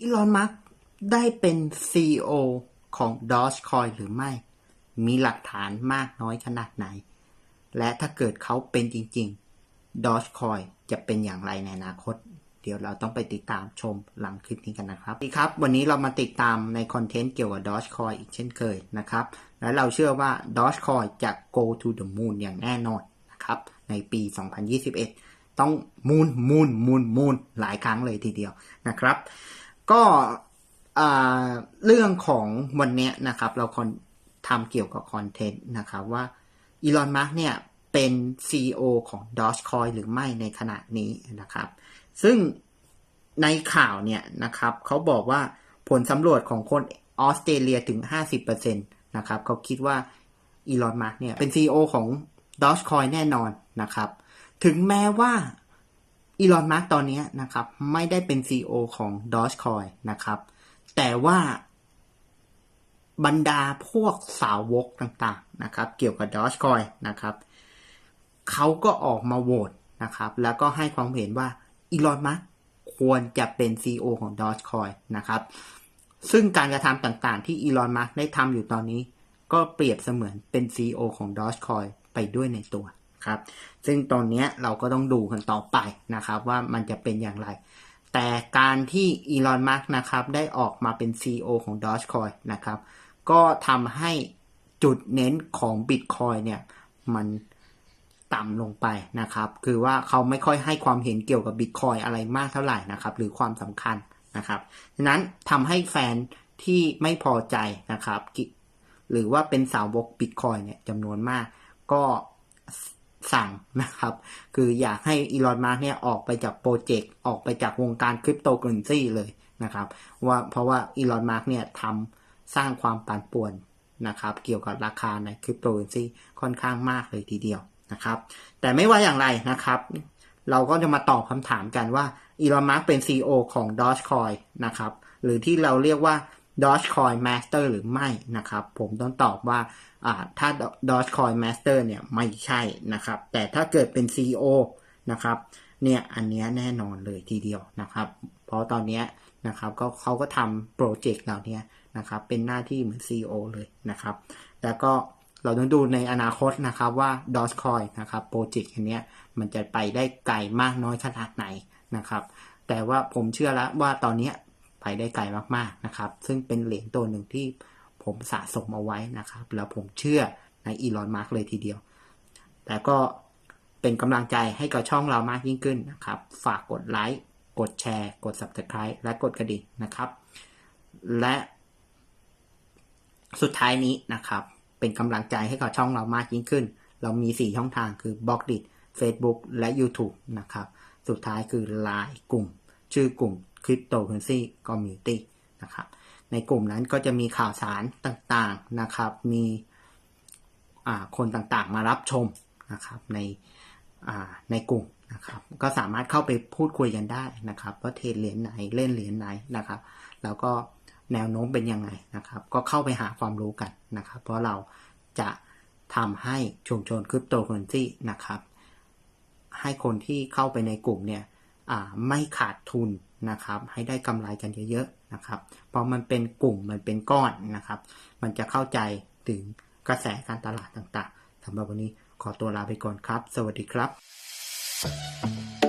อีลอนมัสได้เป็น CEO ของ Dogecoin หรือไม่ มีหลักฐานมากน้อยขนาดไหน และถ้าเกิดเขาเป็นจริง ๆ Dogecoin จะเป็นอย่างไรในอนาคต เดี๋ยวเราต้องไปติดตามชมหลังคลิปนี้กันนะครับสวัสดีครับ วันนี้เรามาติดตามในคอนเทนต์เกี่ยวกับ Dogecoin อีกเช่นเคยนะครับ และเราเชื่อว่า Dogecoin จะ go to the moon อย่างแน่นอนนะครับ ในปี 2021 ต้องมูนมูนมูนมูนหลายครั้งเลยทีเดียวนะครับ ก็เรื่องของวันนี้นะครับ เราคอนทำเกี่ยวกับคอนเทนต์นะครับว่าอีลอนมัสเนี่ยเป็น CEO ของ Dogecoin หรือไม่ในขณะนี้นะครับ ซึ่งในข่าวเนี่ยนะครับเขาบอกว่าผลสำรวจของคนออสเตรเลียถึง 50%นะครับเขาคิดว่าอีลอนมัสเนี่ยเป็น CEO ของ Dogecoin แน่นอนนะครับ ถึงแม้ว่า อีลอนมัสตอนนี้นะครับ ไม่ได้เป็น CEO ของ Dogecoin นะครับ แต่ว่าบรรดาพวกสาวกต่างๆนะครับ เกี่ยวกับ Dogecoin นะครับเขาก็ออกมาโหวตนะครับ แล้วก็ให้ความเห็นว่าอีลอนมัสควรจะเป็น CEO ของ Dogecoin นะครับ ซึ่งการกระทำต่างๆ ที่อีลอนมัสได้ทำอยู่ตอนนี้ ก็เปรียบเสมือนเป็น CEO ของ Dogecoin ไปด้วยในตัว ครับ ซึ่งตอนนี้เราก็ต้องดูกันต่อไปนะครับว่ามันจะเป็นอย่างไร แต่การที่อีลอนมัสนะครับได้ออกมาเป็น CEO ของ Dogecoin นะครับ ก็ทำให้จุดเน้นของ Bitcoin เนี่ยมันต่ำลงไปนะครับ คือว่าเขาไม่ค่อยให้ความเห็นเกี่ยวกับ Bitcoin อะไรมากเท่าไหร่นะครับ หรือความสำคัญนะครับฉะนั้นทำให้แฟนที่ไม่พอใจนะครับ หรือว่าเป็นสาวก Bitcoin เนี่ยจำนวนมาก ก็ สั่งนะครับ คืออยากให้อีลอนมาร์กเนี่ยออกไปจากโปรเจกต์ออกไปจากวงการคริปโตเคอเรนซีเลยนะครับ ว่าเพราะว่าอีลอนมาร์กเนี่ยทำสร้างความปั่นป่วนนะครับ เกี่ยวกับราคาในคริปโตเคอเรนซีค่อนข้างมากเลยทีเดียวนะครับ แต่ไม่ว่าอย่างไรนะครับ เราก็จะมาตอบคำถามกันว่าอีลอนมาร์กเป็น CEO ของ Dogecoin นะครับ หรือที่เราเรียกว่า Dogecoin Master หรือไม่นะครับ ผมต้องตอบว่าถ้า Dogecoin Master เนี่ยไม่ใช่นะครับ แต่ถ้าเกิดเป็น CEO นะครับเนี่ยอันนี้แน่นอนเลยทีเดียวนะครับ เพราะตอนนี้นะครับก็เขาก็ทำโปรเจกต์เหล่านี้นะครับเป็นหน้าที่เหมือน CEO เลยนะครับ แล้วก็เราต้องดูในอนาคตนะครับว่า Dogecoin นะครับโปรเจกต์อันนี้มันจะไปได้ไกลมากน้อยขนาดไหนนะครับ แต่ว่าผมเชื่อแล้วว่าตอนนี้ ไปได้ไกลมากๆนะครับ ซึ่งเป็นเหรียญตัวหนึ่งที่ผมสะสมเอาไว้นะครับ แล้วผมเชื่อในอีลอนมาร์กเลยทีเดียว แต่ก็เป็นกำลังใจให้กับช่องเรามากยิ่งขึ้นนะครับ ฝากกดไลค์ กดแชร์ กด subscribe และกดกระดิ่งนะครับ และสุดท้ายนี้นะครับ เป็นกำลังใจให้กับช่องเรามากยิ่งขึ้น เรามี 4 ช่องทางคือ b ล็อกดิ Facebook และ YouTube นะครับ สุดท้ายคือ Line กลุ่ม ชื่อกลุ่ม Cryptocurrency Community นะครับในกลุ่มนั้นก็จะมีข่าวสารต่างๆนะครับ มีคนต่างๆมารับชมนะครับในในกลุ่มนะครับก็สามารถเข้าไปพูดคุยกันได้นะครับว่าเทรดเหรียญไหนเล่นเหรียญไหนนะครับ แล้วก็แนวโน้มเป็นยังไงนะครับ ก็เข้าไปหาความรู้กันนะครับ เพราะเราจะทำให้ชุมชนคริปโตเคอเรนซีนะครับ ให้คนที่เข้าไปในกลุ่มเนี่ยไม่ขาดทุน นะครับ ให้ได้กำไรกันเยอะๆนะครับเพราะมันเป็นกลุ่มมันเป็นก้อนนะครับ มันจะเข้าใจถึงกระแสการตลาดต่างๆสำหรับวันนี้ขอตัวลาไปก่อนครับ สวัสดีครับ